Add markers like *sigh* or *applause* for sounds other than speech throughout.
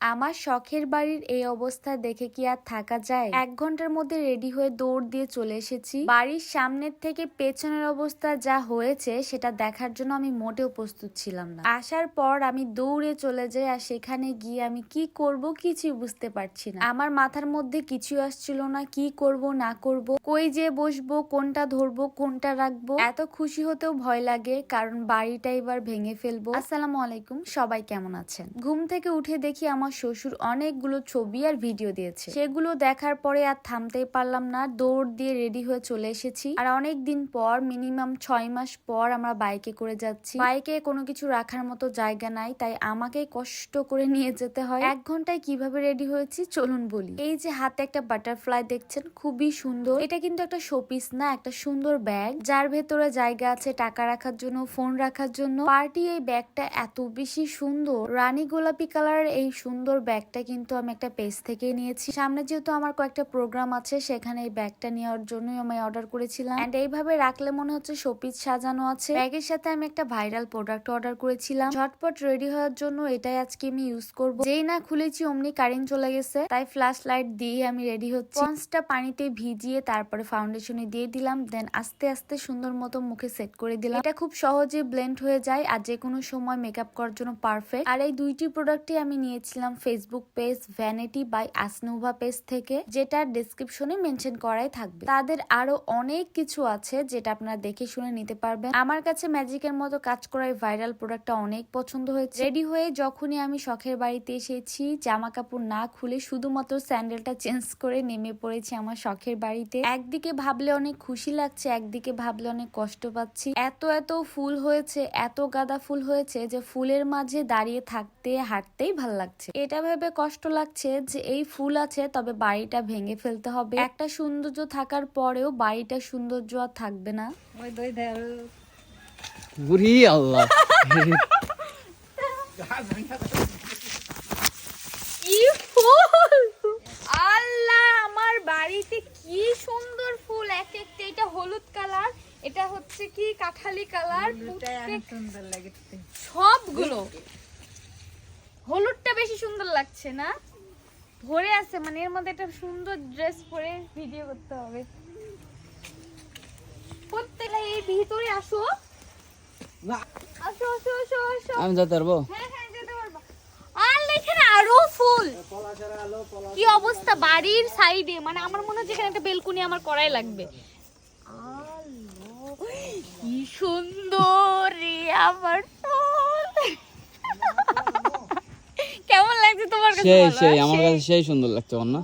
আমার শখের বাড়ির এই অবস্থা দেখে কি আর থাকা যায়? এক ঘণ্টার মধ্যে রেডি হয়ে দৌড় দিয়ে চলে এসেছি। বাড়ির সামনের থেকে পেছনের অবস্থা যা হয়েছে, সেটা দেখার জন্য আমি মোটেও প্রস্তুত ছিলাম না। আসার পর আমি দৌড়ে চলে যাই আর সেখানে গিয়ে আমি কি করব কিছুই বুঝতে পারছি না। আমার মাথার মধ্যে কিছু আসছিল না, কি করব, না করব, কই যে বসবো, কোনটা ধরবো, কোনটা রাখব। এত খুশি হতেও ভয় লাগে, কারণ বাড়িটা এবার ভেঙে ফেলব। আসসালামু আলাইকুম, সবাই কেমন আছেন? ঘুম থেকে উঠে দেখি আমার শ্বশুর অনেকগুলো ছবি আর ভিডিও দিয়েছে। সেগুলো দেখার পরে আর থামতেই পারলাম না, দৌড় দিয়ে রেডি হয়ে চলে এসেছি। আর অনেক দিন পর মিনিমাম ছয় মাস পর আমরা বাইকে করে যাচ্ছি। বাইকে কোনো কিছু রাখার মতো জায়গা নাই, তাই আমাকে কষ্ট করে নিয়ে যেতে হয়। এক ঘন্টায় কীভাবে রেডি হয়েছি, চলুন বলি। এই যে হাতে একটা বাটারফ্লাই দেখছেন, খুবই সুন্দর। এটা কিন্তু একটা শোপিস না, একটা সুন্দর ব্যাগ যার ভেতরে জায়গা আছে টাকা রাখার জন্য ফোন রাখার জন্য। পার্টি এই ব্যাগটা এত বেশি সুন্দর। রানী গোলাপি কালারের এই সুন্দর ব্যাগটা কিন্তু আমি একটা পেজ থেকে নিয়েছি। সামনে যেহেতু আমার কয়েকটা প্রোগ্রাম আছে, সেখানে এই ব্যাগটা নেওয়ার জন্যই আমি অর্ডার করেছিলাম। এন্ড এইভাবে রাখলে মনে হচ্ছে শোপিস সাজানো আছে। ব্যাগের সাথে আমি একটা ভাইরাল প্রোডাক্ট অর্ডার করেছিলাম। ঝটপট রেডি হওয়ার জন্য এটাই আজকে আমি ইউজ করব। যেই না খুলেছি, অমনি কারেন্ট চলে গেছে। তাই ফ্ল্যাশ লাইট দিয়ে আমি রেডি হচ্ছি। পন্সটা পানিতে ভিজিয়ে তারপরে ফাউন্ডেশনে দিয়ে দিলাম। দেন আস্তে আস্তে সুন্দর মতো মুখে সেট করে দিলাম। এটা খুব সহজে ব্লেন্ড হয়ে যায় আর যে কোনো সময় মেকআপ করার জন্য পারফেক্ট আর এই দুইটি প্রোডাক্টই আমি নিয়েছিলাম Facebook page vanity by Asnova page থেকে, যেটা ডেসক্রিপশনে মেনশন করাই থাকবে। তাদের আরও অনেক কিছু আছে যেটা আপনারা দেখে শুনে নিতে পারবেন। আমার কাছে ম্যাজিকের মতো কাজ করা এই ভাইরাল প্রোডাক্টটা অনেক পছন্দ হয়েছে। রেডি হয়ে যখনই আমি শখের বাড়িতে এসেছি জামা কাপড় না খুলে শুধুমাত্র স্যান্ডেলটা চেঞ্জ করে নেমে পড়েছি আমার শখের বাড়িতে। একদিকে ভাবলে অনেক খুশি লাগছে, একদিকে ভাবলে অনেক কষ্ট পাচ্ছি। এত এত ফুল হয়েছে, এত গাঁদা ফুল হয়েছে যে ফুলের মাঝে দাঁড়িয়ে থাকতে, হাঁটতেই ভালো লাগছে। এটা ভেবে কষ্ট লাগছে যে এই ফুল আছে তবে বাড়িটা ভেঙে ফেলতে হবে। একটা সৌন্দর্য থাকার পরেও বাড়িটা সৌন্দর্য আর থাকবে না। বুড়ি আল্লাহ। আল্লাহ আমার বাড়িতে কি সুন্দর ফুল। এক একটা এটা হলুদ কালার এটা হচ্ছে কি কাঠালি কালার সুন্দর লাগে সবগুলো। সুন্দর লাগছে না? ভরে আছে মানে এর মধ্যে একটা সুন্দর ড্রেস পরে ভিডিও করতে হবে। প্রত্যেকটা এই ভিতরে আসো। না। আসো আসো আসো আসো। আমি যেতে পারব? হ্যাঁ হ্যাঁ যেতে পারবা। আর এখানে আরও ফুল। কি অবস্থা বাড়ির সাইডে মানে আমার মনে হচ্ছে এখানে একটা বেলকুনি আমার করাই লাগবে। কি সুন্দর রে আমার ফুল। কেমন লাগছে তোমার কাছে সেই সেই আমার কাছে সেই সুন্দর লাগছে আমার না।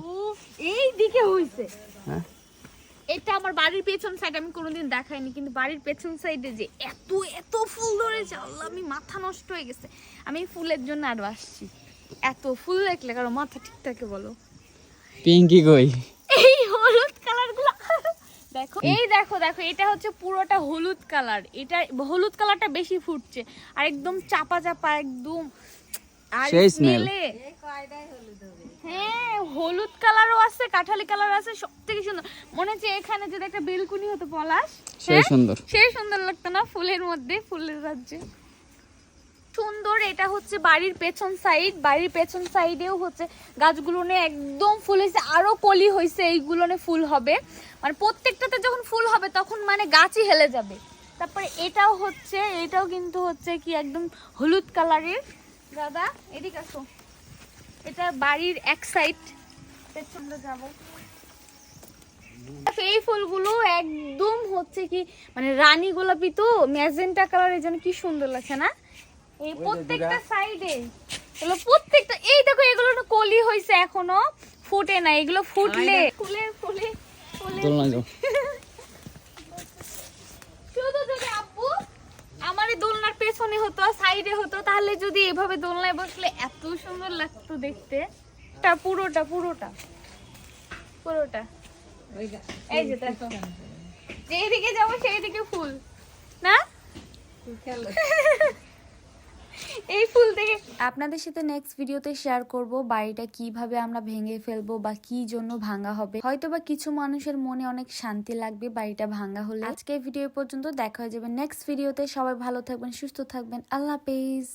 এই দিকে হইছে। হ্যাঁ? এটা আমার বাড়ির পেছন সাইড আমি কোনোদিন দেখাইনি কিন্তু বাড়ির পেছন সাইডে যে এত এত ফুল ধরেছে আল্লাহ আমি মাথা নষ্ট হয়ে গেছে। আমি ফুলের জন্য আরও আসছি। এত ফুল দেখলে কারও মাথা ঠিক থাকে বলো। পিঙ্কি কই? এই হলুদ কালারগুলো দেখো এই দেখো দেখো এটা হচ্ছে পুরোটা হলুদ কালার। এটা হলুদ কালারটা বেশি ফুটছে আর একদম চাপা চাপা একদম সেই smell। হ্যাঁ হলুদ কালারও আছে কাঠালি কালার আছে সব থেকে সুন্দর। মনে হচ্ছে এখানে যদি একটা বেলকুনি হতো পলাশ সেই হ্যাঁ? সুন্দর। সেই সুন্দর লাগতো না ফুলের মধ্যে ফুলের রাজ্যে। সুন্দর এটা হচ্ছে বাড়ির পেছন সাইড বাড়ির পেছন সাইডেও হচ্ছে গাছগুলো একদম ফুল হয়েছে আরও কলি হয়েছে এইগুলো ফুল হবে। মানে প্রত্যেকটাতে যখন ফুল হবে তখন মানে গাছই হেলে যাবে। তারপরে এটাও হচ্ছে এটাও কিন্তু হচ্ছে কি একদম হলুদ কালারের। দাদা এদিকে আসো। এটা বাড়ির এক সাইড পেছনটা যাব। এই ফুলগুলো একদম হচ্ছে কি মানে রানী গোলাপি তো ম্যাজেন্টা কালারের যেন কি সুন্দর লাগছে না? এই প্রত্যেকটা সাইডে এগুলো প্রত্যেকটা এই দেখো এগুলো না কলি হয়েছে এখনও ফুটে না এগুলো ফুটলে। ফুলে ফুলে ফুলে দোলনা যাও শুধু যদি আব্বু আমার এই দোলনার পেছনে হতো সাইডে হতো তাহলে যদি এভাবে দোলনায় বসলে এত সুন্দর লাগতো দেখতে। টা পুরোটা পুরোটা। পুরোটা। এই যে দেখো। যেদিকে যাব সেইদিকে ফুল। না? খেলো। *laughs* এই ফুল থেকে আপনাদের সাথে নেক্সট ভিডিওতে শেয়ার করব বাড়িটা কীভাবে আমরা ভেঙে ফেলব বা কি জন্য ভাঙা হবে। হয়তো বা কিছু মানুষের মনে অনেক শান্তি লাগবে বাড়িটা ভাঙা হলে। আজকে ভিডিও পর্যন্ত দেখা হয়ে যাবে। নেক্সট ভিডিওতে সবাই ভালো থাকবেন, সুস্থ থাকবেন। আল্লাহ হাফেজ।